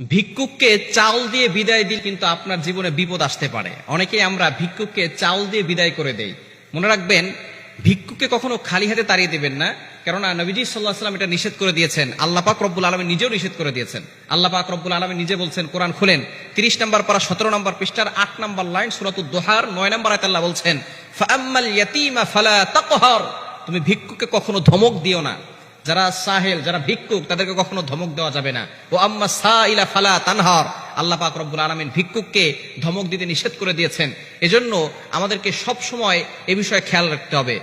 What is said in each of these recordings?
ভিক্ষুককে চাল দিয়ে বিদায় দিল কিন্তু আপনার জীবনে বিপদ আসতে পারে। অনেকেই আমরা ভিক্ষুককে চাল দিয়ে বিদায় করে দেই। মনে রাখবেন, ভিক্ষুককে কখনো খালি হাতে তাড়িয়ে দেবেন না। কেননা নবীজি সাল্লাহ সাল্লাম এটা নিষেধ করে দিয়েছেন। আল্লাহ পাক রব্বুল আলমী নিজেও নিষেধ করে দিয়েছেন। আল্লাহ পাক রব্বুল আলমী নিজে বলছেন, কোরআন খুলেন। তিরিশ নম্বর পারা, সতেরো নম্বর পৃষ্ঠার আট নম্বর লাইন সুরাতুদ দোহার, নয় নম্বর আয়াত আল্লাহ বলছেন তুমি ভিক্ষুককে কখনো ধমক দিও না। যারা সাহেল, যারা ভিক্ষুক, তাদেরকে কখনো ধমক দেওয়া যাবে না। ও আম্মা সাইলা ফালা তানহার। আল্লাহ পাক রব্বুল আলামিন ভিক্ষুককে ধমক দিতে নিষেধ করে দিয়েছেন। এজন্য আমাদেরকে সব সময় এ বিষয়ে খেয়াল রাখতে হবে।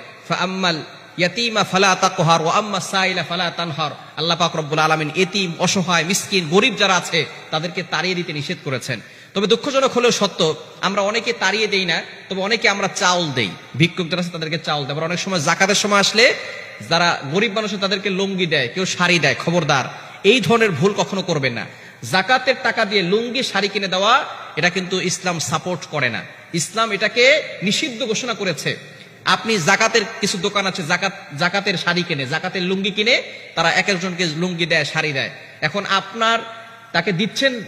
আম্মাল ইয়াতিমা ফালা তাকহার, ও আম্মা সাইলা ফালা তানহার। আল্লাহ পাক রব্বুল আলামিন এতিম, অসহায়, মিসকিন, গরিব যারা আছে, তাদেরকে তাড়িয়ে দিতে নিষেধ করেছেন। তবে দুঃখজনক হলেও সত্য, আমরা অনেকে তাড়িয়ে দেই না, তবে অনেকে আমরা চাউল দেই। ভিক্ষুক আছে তাদেরকে চাউল দেয়, আবার অনেক সময় জাকাতের সময় আসলে যারা গরিব মানুষ তাদেরকে লুঙ্গি দেয়, কেউ শাড়ি দেয়, খবরদার। এই ধরনের ভুল কখনো করবেন না। জাকাতের টাকা দিয়ে লুঙ্গি, শাড়ি কিনে দেওয়া, এটা কিন্তু ইসলাম সাপোর্ট করে না। ইসলাম এটাকে নিষিদ্ধ ঘোষণা করেছে। আপনি জাকাতের কিছু দোকান আছে, জাকাত, জাকাতের শাড়ি কিনে, জাকাতের লুঙ্গি কিনে, তারা এক একজনকে লুঙ্গি দেয়, শাড়ি দেয়। এখন আপনার, তাকে দিচ্ছেন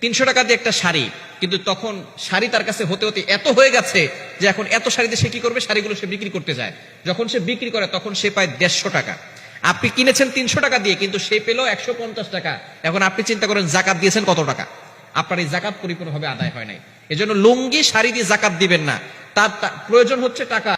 তিনশো টাকা দিয়ে একটা শাড়ি। কিন্তু তখন শাড়ি তার কাছে হতে হতে এত হয়ে গেছে যে এখন এত শাড়িতে সে কি করবে? শাড়িগুলো সে বিক্রি করতে যায়। যখন সে বিক্রি করে, তখন সে পায় দেড়শো টাকা। আপনি কিনেছেন তিনশো টাকা দিয়ে, কিন্তু সে পেল একশো পঞ্চাশ টাকা। এখন আপনি চিন্তা করেন, জাকাত দিয়েছেন কত টাকা? আপনার এই জাকাত পরিপূর্ণভাবে আদায় হয় নাই। এজন্য লুঙ্গি শাড়ি দিয়ে জাকাত দিবেন না। তার প্রয়োজন হচ্ছে টাকা।